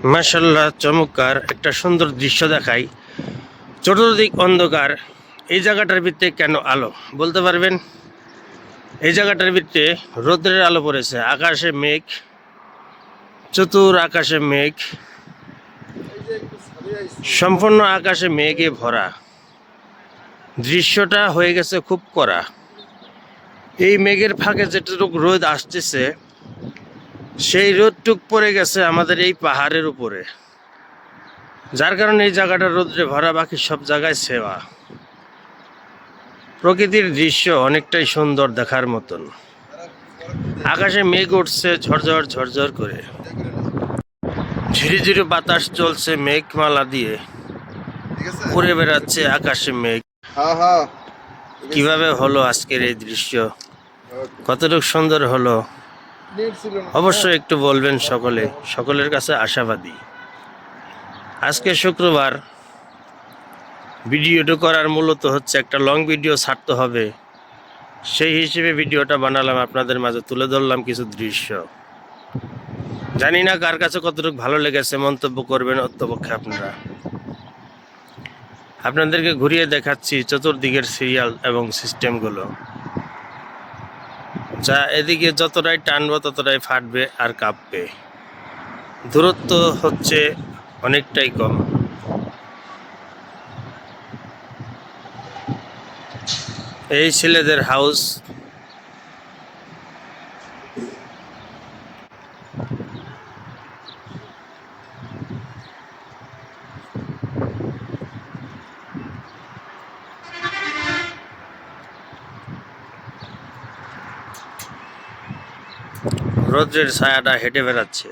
মাসাল্লাহ চমৎকার একটা সুন্দর দৃশ্য দেখাই। চতুর্দিক অন্ধকার। এই জায়গাটার ভিত্তে কেন আলো? বলতে পারবেন? এই জায়গাটার ভিত্তে রৌদ্রের আলো পড়েছে। আকাশে মেঘ, চতুর আকাশে মেঘ, সম্পূর্ণ আকাশে মেঘে ভরা। দৃশ্যটা হয়ে গেছে খুব কড়া। এই মেঘের ফাঁকে যেটুকু রোদ আসতেছে সেই রোদটুক পড়ে গেছে আমাদের এই পাহাড়ের উপরে। যার কারণে এই জায়গাটা রোদ্রে ভরা বাকি সব জায়গায় সেবা। প্রকৃতির দৃশ্য অনেকটাই সুন্দর দেখার মতন। আকাশে মেঘ উঠছে ঝরঝর ঝরঝর করে। ঝিরি ঝিরি বাতাস চলছে মেঘমালা দিয়ে। উড়ে বেড়াচ্ছে আকাশে মেঘ। হ্যাঁ হ্যাঁ। কীভাবে হলো আজকের এই দৃশ্য? কতটুকু সুন্দর হলো? অবশ্যই একটু বলবেন সকলে, সকলের কাছে আশাবাদী। আজকে শুক্রবার, ভিডিওটা করার মূলত হচ্ছে একটা লং ভিডিও ছাড়তে হবে। সেই হিসেবে ভিডিওটা বানালাম, আপনাদের মাঝে তুলে ধরলাম কিছু দৃশ্য। জানি না কার কাছে কতটুকু ভালো লেগেছে, মন্তব্য করবেন অত্যপক্ষে আপনারা। আপনাদেরকে ঘুরিয়ে দেখাচ্ছি চতুর্দিকের সিরিয়াল এবং সিস্টেমগুলো। যা এদিকে যতটাই টানবো, ততটাই ফাটবে আর কাঁপবে। দূরত্ব হচ্ছে অনেকটাই কম। এই ছেলেদের হাউস রৌদ্রের ছায়াটা হেঁটে বেড়াচ্ছে।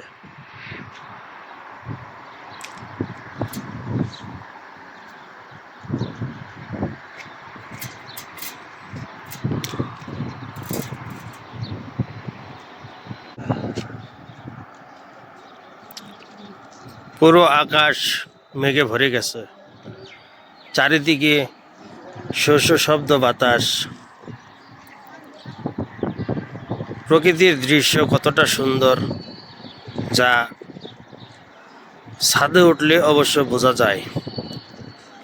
পুরো আকাশ মেঘে ভরে গেছে। চারিদিকে শস্য শব্দ বাতাস। প্রকৃতির দৃশ্য কতটা সুন্দর যা ছাদে উঠলে অবশ্য বোঝা যায়।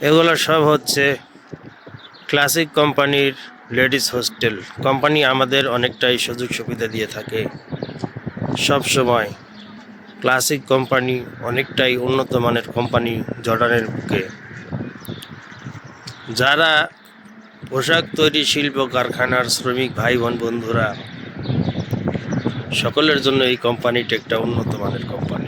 এগুলো সব হচ্ছে ক্লাসিক কোম্পানির লেডিস হোস্টেল। কোম্পানি আমাদের অনেকটাই সুযোগ সুবিধা দিয়ে থাকে। সব সময় ক্লাসিক কোম্পানি অনেকটাই উন্নত মানের কোম্পানি জর্ডানের বুকে। যারা পোশাক তৈরি শিল্প, কারখানার শ্রমিক ভাই বোন বন্ধুরা সকলের জন্য এই কোম্পানিটা একটা উন্নত মানের কোম্পানি।